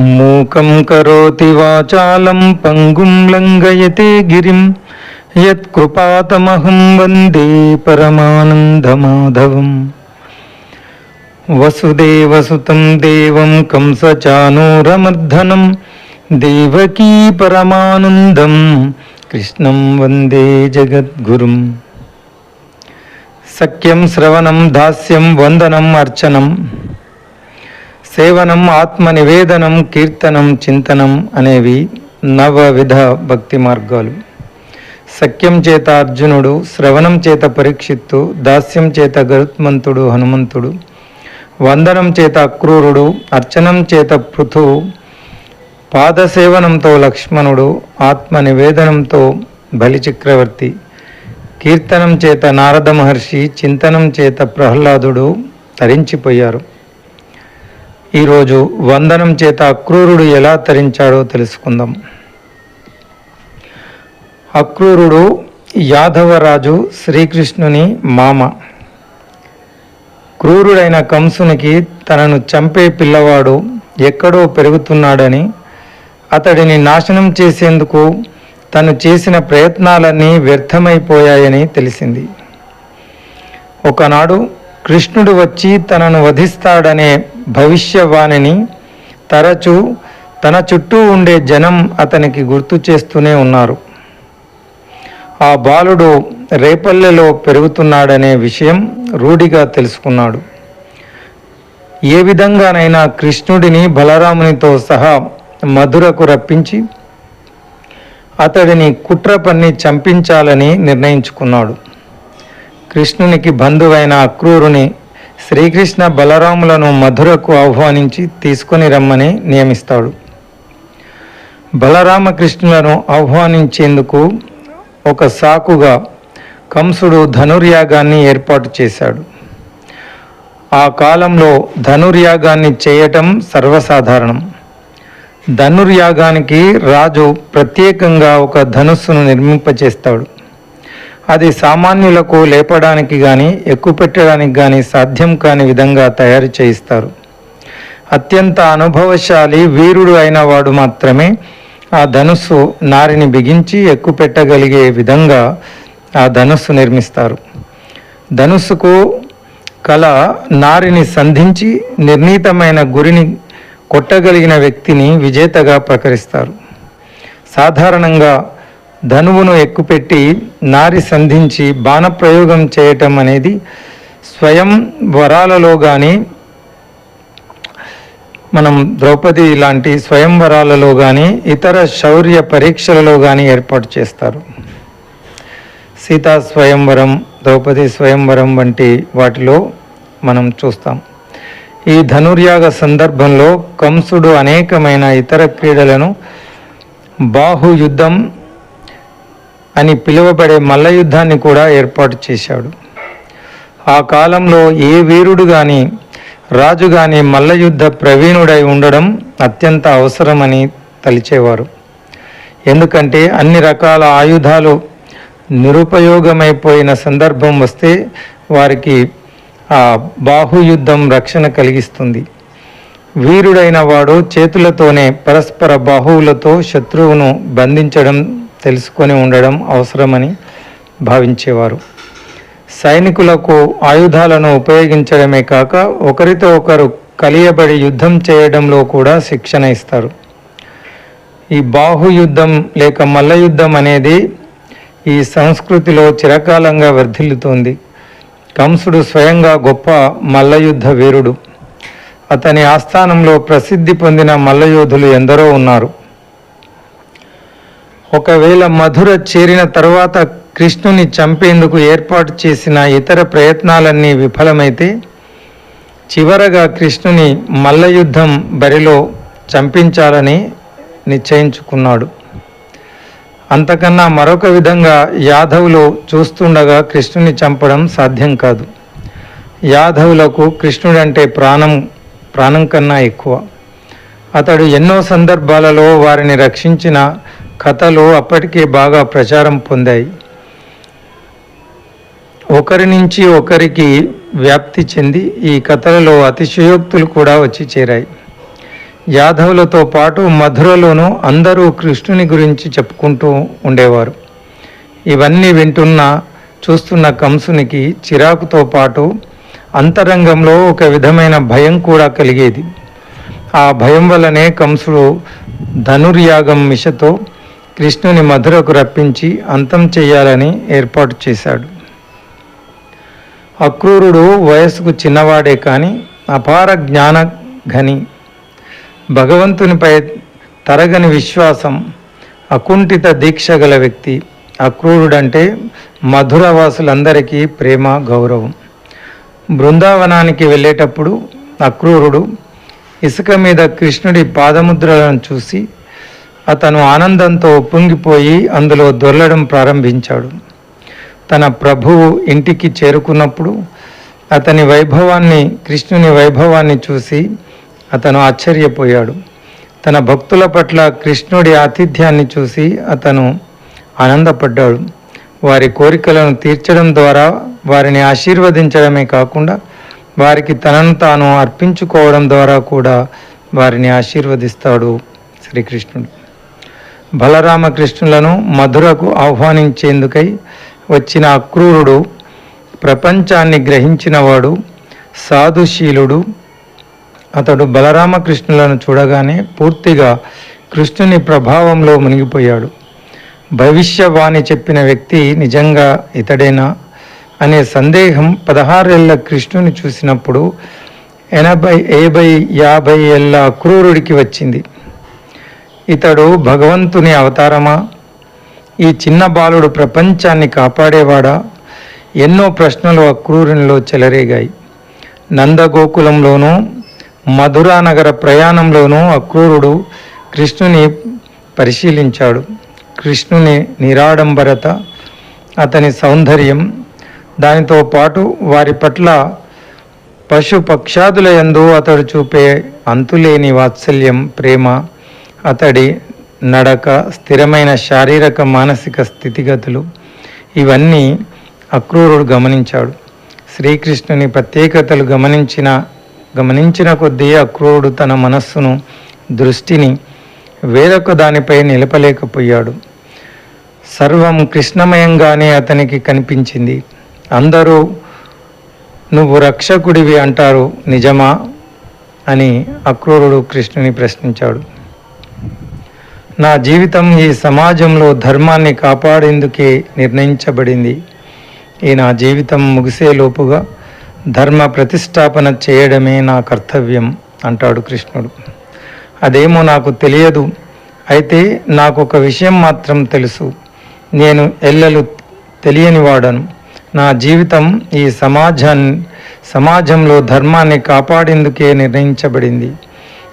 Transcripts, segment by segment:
మూకం కరోతి వాచాలం పంగుం లంఘయతే గిరిం. యత్కృపాతమహం వందే పరమానందమాధవం. వసుదేవసుతం దేవం కంసచానూరమర్ధనం దేవకీ పరమానందం కృష్ణం వందే జగద్గురుం. సఖ్యం శ్రవణం దాస్యం వందనం అర్చనం. సేవనం ఆత్మ నివేదనం కీర్తనం చింతనం అనేవి నవవిధ భక్తి మార్గాలు. సఖ్యం చేత అర్జునుడు శ్రవణం చేత పరీక్షిత్తు దాస్యం చేత గరుత్మంతుడు హనుమంతుడు వందనం చేత అక్రూరుడు అర్చనం చేత పృథువు పాదసేవనంతో లక్ష్మణుడు ఆత్మ నివేదనంతో బలిచక్రవర్తి కీర్తనం చేత నారద మహర్షి చింతనం చేత ప్రహ్లాదుడు తరించిపోయారు. ఈరోజు వందనం చేత అక్రూరుడు ఎలా తరించాడో తెలుసుకుందాం. అక్రూరుడు యాదవరాజు శ్రీకృష్ణుని మామ. క్రూరుడైన కంసునికి తనను చంపే పిల్లవాడు ఎక్కడో పెరుగుతున్నాడని అతడిని నాశనం చేసేందుకు తను చేసిన ప్రయత్నాలన్నీ వ్యర్థమైపోయాయని తెలిసింది. ఒకనాడు కృష్ణుడు వచ్చి తనను వధిస్తాడనే భవిష్యవాణిని తరచూ తన చుట్టూ ఉండే జనం అతనికి గుర్తు చేస్తూనే ఉన్నారు. ఆ బాలుడు రేపల్లెలో పెరుగుతున్నాడనే విషయం రూఢిగా తెలుసుకున్నాడు. ఏ విధంగానైనా కృష్ణుడిని బలరామునితో సహా మధురకు రప్పించి అతడిని కుట్ర పన్ని చంపించాలని నిర్ణయించుకున్నాడు. కృష్ణునికి బంధువైన అక్రూరుని శ్రీకృష్ణ బలరాములను మధురకు ఆహ్వానించి తీసుకొని రమ్మని నియమిస్తాడు. బలరామకృష్ణులను ఆహ్వానించేందుకు ఒక సాకుగా కంసుడు ధనుర్యాగాన్ని ఏర్పాటు చేశాడు. ఆ కాలంలో ధనుర్యాగాన్ని చేయటం సర్వసాధారణం. ధనుర్యాగానికి రాజు ప్రత్యేకంగా ఒక ధనుస్సును నిర్మింపచేస్తాడు. అది సామాన్యులకు లేపడానికి కానీ ఎక్కుపెట్టడానికి కానీ సాధ్యం కాని విధంగా తయారు చేయిస్తారు. అత్యంత అనుభవశాలి వీరుడు అయిన వాడు మాత్రమే ఆ ధనుస్సు నారిని బిగించి ఎక్కుపెట్టగలిగే విధంగా ఆ ధనుస్సు నిర్మిస్తారు. ధనుస్సుకు కల నారిని సంధించి నిర్ణీతమైన గురిని కొట్టగలిగిన వ్యక్తిని విజేతగా ప్రకటిస్తారు. సాధారణంగా ధనువును ఎక్కుపెట్టి నారి సంధించి బాణప్రయోగం చేయటం అనేది స్వయం వరాలలో కానీ మనం ద్రౌపది లాంటి స్వయంవరాలలో కానీ ఇతర శౌర్య పరీక్షలలో కానీ ఏర్పాటు చేస్తారు. సీతా స్వయంవరం ద్రౌపది స్వయంవరం వంటి వాటిలో మనం చూస్తాం. ఈ ధనుర్యాగ సందర్భంలో కంసుడు అనేకమైన ఇతర క్రీడలను బాహుయుద్ధం అని పిలువబడే మల్ల యుద్ధాన్ని కూడా ఏర్పాటు చేశాడు. ఆ కాలంలో ఏ వీరుడు కానీ రాజు కానీ మల్లయుద్ధ ప్రవీణుడై ఉండడం అత్యంత అవసరమని తలిచేవారు. ఎందుకంటే అన్ని రకాల ఆయుధాలు నిరుపయోగమైపోయిన సందర్భం వస్తే వారికి ఆ బాహుయుద్ధం రక్షణ కలిగిస్తుంది. వీరుడైన వాడు చేతులతోనే పరస్పర బాహువులతో శత్రువును బంధించడం తెలుసుకొని ఉండడం అవసరమని భావించేవారు. సైనికులకు ఆయుధాలను ఉపయోగించడమే కాక ఒకరితో ఒకరు కలియబడి యుద్ధం చేయడంలో కూడా శిక్షణ ఇస్తారు. ఈ బాహుయుద్ధం లేక మల్లయుద్ధం అనేది ఈ సంస్కృతిలో చిరకాలంగా వర్ధిల్లుతోంది. కంసుడు స్వయంగా గొప్ప మల్లయుద్ధ వీరుడు. అతని ఆస్థానంలో ప్రసిద్ధి పొందిన మల్లయోధులు ఎందరో ఉన్నారు. ఒకవేళ మధుర చేరిన తర్వాత కృష్ణుని చంపేందుకు ఏర్పాటు చేసిన ఇతర ప్రయత్నాలన్నీ విఫలమైతే చివరగా కృష్ణుని మల్లయుద్ధం బరిలో చంపించాలని నిశ్చయించుకున్నాడు. అంతకన్నా మరొక విధంగా యాదవులు చూస్తుండగా కృష్ణుని చంపడం సాధ్యం కాదు. యాదవులకు కృష్ణుడంటే ప్రాణం ప్రాణం కన్నా ఎక్కువ. అతడు ఎన్నో సందర్భాలలో వారిని రక్షించిన కథలు అప్పటికే బాగా ప్రచారం పొందాయి. ఒకరి నుంచి ఒకరికి వ్యాప్తి చెంది ఈ కథలలో అతిశయోక్తులు కూడా వచ్చి చేరాయి. యాదవులతో పాటు మధురలోనూ అందరూ కృష్ణుని గురించి చెప్పుకుంటూ ఉండేవారు. ఇవన్నీ వింటున్న చూస్తున్న కంసునికి చిరాకుతో పాటు అంతరంగంలో ఒక విధమైన భయం కూడా కలిగేది. ఆ భయం వల్లనే కంసుడు ధనుర్యాగం మిషతో కృష్ణుని మధురకు రప్పించి అంతం చేయాలని ఏర్పాటు చేశాడు. అక్రూరుడు వయస్సుకు చిన్నవాడే కానీ అపార జ్ఞాన ఘని భగవంతునిపై తరగని విశ్వాసం అకుంఠిత దీక్ష గల వ్యక్తి. అక్రూరుడంటే మధురవాసులందరికీ ప్రేమ గౌరవం. బృందావనానికి వెళ్ళేటప్పుడు అక్రూరుడు ఇసుక మీద కృష్ణుడి పాదముద్రలను చూసి అతను ఆనందంతో ఉప్పొంగిపోయి అందులో దొర్లడం ప్రారంభించాడు. తన ప్రభువు ఇంటికి చేరుకున్నప్పుడు అతని వైభవాన్ని కృష్ణుని వైభవాన్ని చూసి అతను ఆశ్చర్యపోయాడు. తన భక్తుల పట్ల కృష్ణుడి ఆతిథ్యాన్ని చూసి అతను ఆనందపడ్డాడు. వారి కోరికలను తీర్చడం ద్వారా వారిని ఆశీర్వదించడమే కాకుండా వారికి తనను తాను అర్పించుకోవడం ద్వారా కూడా వారిని ఆశీర్వదిస్తాడు శ్రీకృష్ణుడు. బలరామకృష్ణులను మధురకు ఆహ్వానించేందుకై వచ్చిన అక్రూరుడు ప్రపంచాన్ని గ్రహించినవాడు సాధుశీలుడు. అతడు బలరామకృష్ణులను చూడగానే పూర్తిగా కృష్ణుని ప్రభావంలో మునిగిపోయాడు. భవిష్యవాణి చెప్పిన వ్యక్తి నిజంగా ఇతడేనా? అనే సందేహం పదహారేళ్ళ కృష్ణుని చూసినప్పుడు ఎనభై ఏభై యాభై ఏళ్ళ అక్రూరుడికి వచ్చింది. ఇతడు భగవంతుని అవతారమా? ఈ చిన్న బాలుడు ప్రపంచాన్ని కాపాడేవాడా? ఎన్నో ప్రశ్నలు అక్రూరునిలో చెలరేగాయి. నందగోకులంలోనూ మధురానగర ప్రయాణంలోనూ అక్రూరుడు కృష్ణుని పరిశీలించాడు. కృష్ణుని నిరాడంబరత అతని సౌందర్యం దానితో పాటు వారి పట్ల పశు పక్షాదుల యందు అతడు చూపే అంతులేని వాత్సల్యం ప్రేమ అతడి నడక స్థిరమైన శారీరక మానసిక స్థితిగతులు ఇవన్నీ అక్రూరుడు గమనించాడు. శ్రీకృష్ణుని ప్రత్యేకతలు గమనించిన గమనించిన కొద్దీ అక్రూరుడు తన మనస్సును దృష్టిని వేరొక దానిపై నిలపలేకపోయాడు. సర్వం కృష్ణమయంగానే అతనికి కనిపించింది. అందరూ నువ్వు రక్షకుడివి అంటారు నిజమా? అని అక్రూరుడు కృష్ణుని ప్రశ్నించాడు. నా జీవితం ఈ సమాజంలో ధర్మాన్ని కాపాడేందుకే నిర్ణయించబడింది. ఈ నా జీవితం ముగిసేలోపుగా ధర్మ ప్రతిష్టాపన చేయడమే నా కర్తవ్యం అంటాడు కృష్ణుడు. అదేమో నాకు తెలియదు. అయితే నాకు ఒక విషయం మాత్రం తెలుసు. నేను ఎల్లలు తెలియనివాడను నా జీవితం ఈ సమాజాన్ని సమాజంలో ధర్మాన్ని కాపాడేందుకే నిర్ణయించబడింది.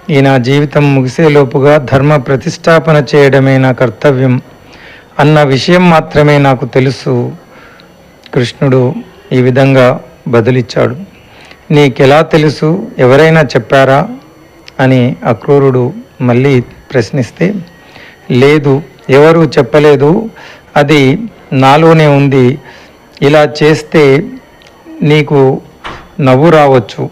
ఈ నా జీవితం ముగిసేలోపుగా ధర్మ ప్రతిష్టాపన చేయడమే నా కర్తవ్యం అన్న విషయం మాత్రమే నాకు తెలుసు. కృష్ణుడు ఈ విధంగా బదులిచ్చాడు. నీకెలా తెలుసు? ఎవరైనా చెప్పారా? అని అక్రూరుడు మళ్ళీ ప్రశ్నిస్తే లేదు ఎవరు చెప్పలేదు. అది నాలోనే ఉంది. ఇలా చేస్తే నీకు నవ్వు రావచ్చు.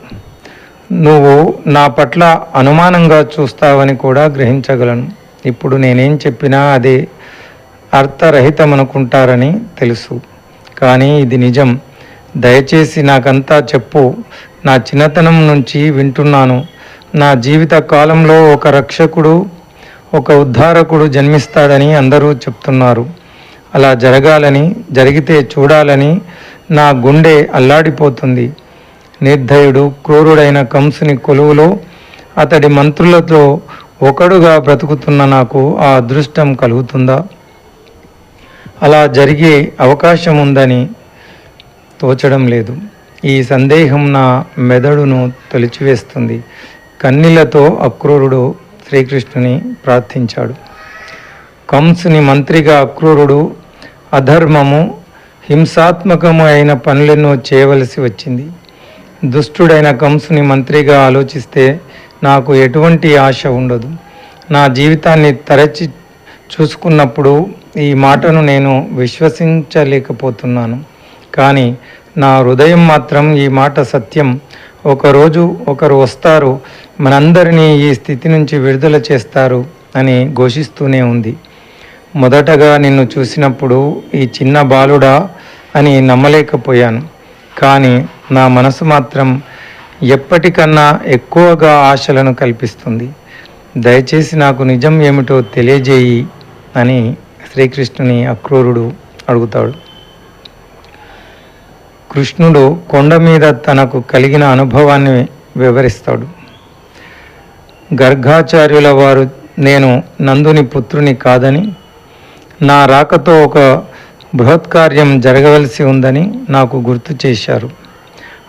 నువ్వు నా పట్ల అనుమానంగా చూస్తావని కూడా గ్రహించగలను. ఇప్పుడు నేనేం చెప్పినా అదే అర్థరహితమనుకుంటారని తెలుసు. కానీ ఇది నిజం. దయచేసి నాకంతా చెప్పు. నా చిన్నతనం నుంచి వింటున్నాను. నా జీవిత కాలంలో ఒక రక్షకుడు ఒక ఉద్ధారకుడు జన్మిస్తాడని అందరూ చెప్తున్నారు. అలా జరగాలని జరిగితే చూడాలని నా గుండె అల్లాడిపోతుంది. నిర్దయుడు క్రూరుడైన కంసుని కొలువులో అతడి మంత్రులతో ఒకడుగా బ్రతుకుతున్న నాకు ఆ అదృష్టం కలుగుతుందా? అలా జరిగే అవకాశం ఉందని తోచడం లేదు. ఈ సందేహం నా మెదడును తొలిచివేస్తుంది. కన్నీళ్ళతో అక్రూరుడు శ్రీకృష్ణుని ప్రార్థించాడు. కంసుని మంత్రిగా అక్రూరుడు అధర్మము హింసాత్మకము అయిన పనులను చేయవలసి వచ్చింది. దుష్టుడైన కంసుని మంత్రిగా ఆలోచిస్తే నాకు ఎటువంటి ఆశ ఉండదు. నా జీవితాన్ని తరచి చూసుకున్నప్పుడు ఈ మాటను నేను విశ్వసించలేకపోతున్నాను. కానీ నా హృదయం మాత్రం ఈ మాట సత్యం. ఒకరోజు ఒకరు వస్తారు మనందరినీ ఈ స్థితి నుంచి విడుదల చేస్తారు అని ఘోషిస్తూనే ఉంది. మొదటగా నిన్ను చూసినప్పుడు ఈ చిన్న బాలుడా అని నమ్మలేకపోయాను. కానీ నా మనసు మాత్రం ఎప్పటికన్నా ఎక్కువగా ఆశలను కల్పిస్తుంది. దయచేసి నాకు నిజం ఏమిటో తెలియజేయి అని శ్రీకృష్ణుని అక్రూరుడు అడుగుతాడు. కృష్ణుడు కొండ మీద తనకు కలిగిన అనుభవాన్ని వివరిస్తాడు. గర్గాచార్యుల వారు నేను నందుని పుత్రుని కాదని నా రాకతో ఒక బృహత్కార్యం జరగవలసి ఉందని నాకు గుర్తు చేశారు.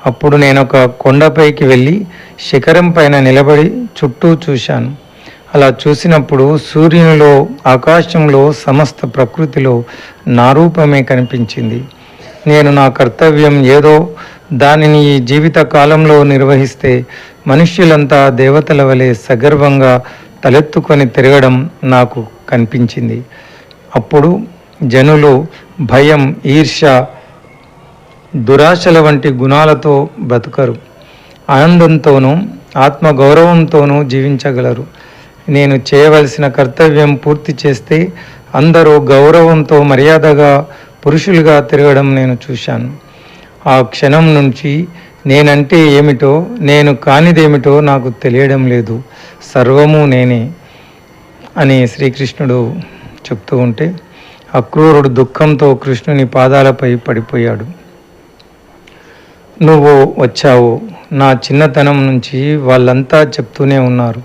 అప్పుడు నేను ఒక కొండపైకి వెళ్ళి శిఖరం పైన నిలబడి చుట్టూ చూశాను. అలా చూసినప్పుడు సూర్యునిలో ఆకాశంలో సమస్త ప్రకృతిలో నా రూపమే కనిపించింది. నేను నా కర్తవ్యం ఏదో దానిని ఈ జీవిత కాలంలో నిర్వహిస్తే మనుష్యులంతా దేవతల వలె సగర్వంగా తలెత్తుకొని తిరగడం నాకు కనిపించింది. అప్పుడు జనులు భయం ఈర్ష దురాశల వంటి గుణాలతో బ్రతుకరు ఆనందంతోనూ ఆత్మగౌరవంతోనూ జీవించగలరు. నేను చేయవలసిన కర్తవ్యం పూర్తి చేస్తే అందరూ గౌరవంతో మర్యాదగా పురుషులుగా తిరగడం నేను చూశాను. ఆ క్షణం నుంచి నేనంటే ఏమిటో నేను కానిదేమిటో నాకు తెలియడం లేదు. సర్వము నేనే అని శ్రీకృష్ణుడు చెప్తూ ఉంటే అక్రూరుడు దుఃఖంతో కృష్ణుని పాదాలపై పడిపోయాడు. నువ్వు వచ్చావు. నా చిన్నతనం నుంచి వాళ్ళంతా చెప్తూనే ఉన్నారు.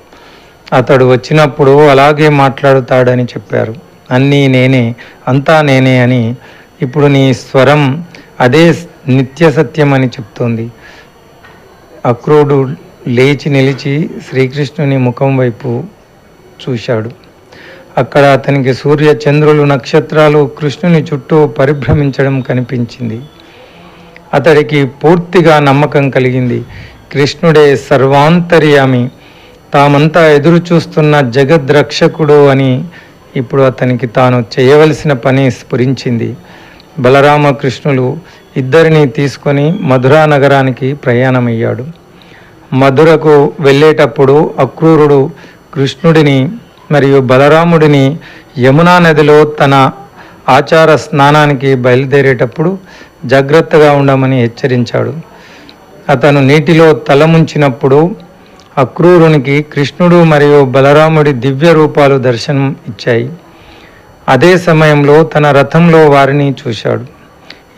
అతడు వచ్చినప్పుడు అలాగే మాట్లాడుతాడని చెప్పారు. అన్నీ నేనే అంతా నేనే అని ఇప్పుడు నీ స్వరం అదే నిత్య సత్యం అని చెప్తోంది. అక్రోడు లేచి నిలిచి శ్రీకృష్ణుని ముఖం వైపు చూశాడు. అక్కడ అతనికి సూర్య చంద్రులు నక్షత్రాలు కృష్ణుని చుట్టూ పరిభ్రమించడం కనిపించింది. అతడికి పూర్తిగా నమ్మకం కలిగింది. కృష్ణుడే సర్వాంతర్యామి. తామంతా ఎదురు చూస్తున్న జగద్రక్షకుడు అని ఇప్పుడు అతనికి తాను చేయవలసిన పని స్ఫురించింది. బలరామకృష్ణులు ఇద్దరిని తీసుకొని మధురా నగరానికి ప్రయాణమయ్యాడు. మధురకు వెళ్ళేటప్పుడు అక్రూరుడు కృష్ణుడిని మరియు బలరాముడిని యమునా నదిలో తన ఆచార స్నానానికి బయలుదేరేటప్పుడు జాగ్రత్తగా ఉండమని హెచ్చరించాడు. అతను నీటిలో తల ముంచినప్పుడు అక్రూరునికి కృష్ణుడు మరియు బలరాముడి దివ్య రూపాలు దర్శనం ఇచ్చాయి. అదే సమయంలో తన రథంలో వారిని చూశాడు.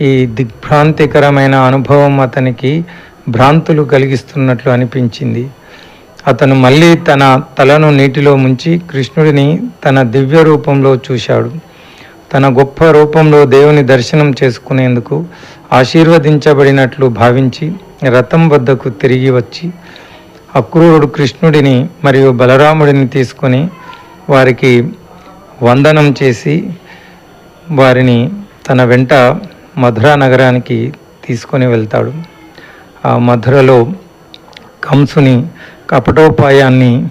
ఈ దిగ్భ్రాంతికరమైన అనుభవం అతనికి భ్రాంతులు కలిగిస్తున్నట్లు అనిపించింది. అతను మళ్ళీ తన తలను నీటిలో ముంచి కృష్ణుడిని తన దివ్య రూపంలో చూశాడు. తన గొప్ప రూపంలో దేవుని దర్శనం చేసుకునేందుకు ఆశీర్వదించబడినట్లు భావించి రథం వద్దకు తిరిగి వచ్చి అక్రూరుడు కృష్ణుడిని మరియు బలరాముడిని తీసుకొని వారికి వందనం చేసి వారిని తన వెంట మధురా నగరానికి తీసుకొని వెళ్తాడు. ఆ మధురలో కంసుని కపటోపాయాన్ని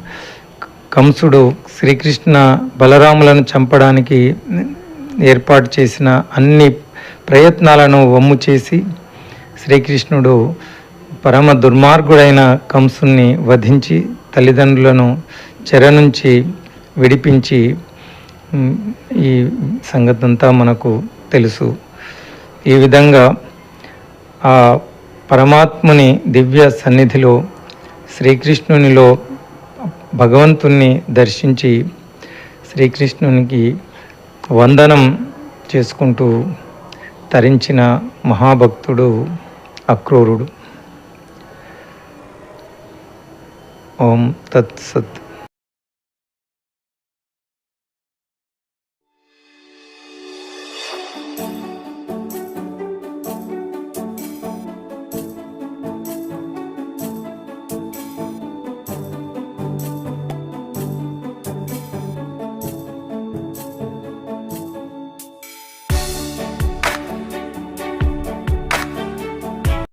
కంసుడు శ్రీకృష్ణ బలరాములను చంపడానికి ఏర్పాటు చేసిన అన్ని ప్రయత్నాలను వమ్ము చేసి శ్రీకృష్ణుడు పరమ దుర్మార్గుడైన కంసుని వధించి తల్లిదండ్రులను చెర నుంచి విడిపించి ఈ సంగతి అంతా మనకు తెలుసు. ఈ విధంగా ఆ పరమాత్ముని దివ్య సన్నిధిలో శ్రీకృష్ణునిలో భగవంతుణ్ణి దర్శించి శ్రీకృష్ణునికి వందనం చేసుకుంటూ తరించిన మహాభక్తుడు అక్రూరుడు. ఓం తత్సత్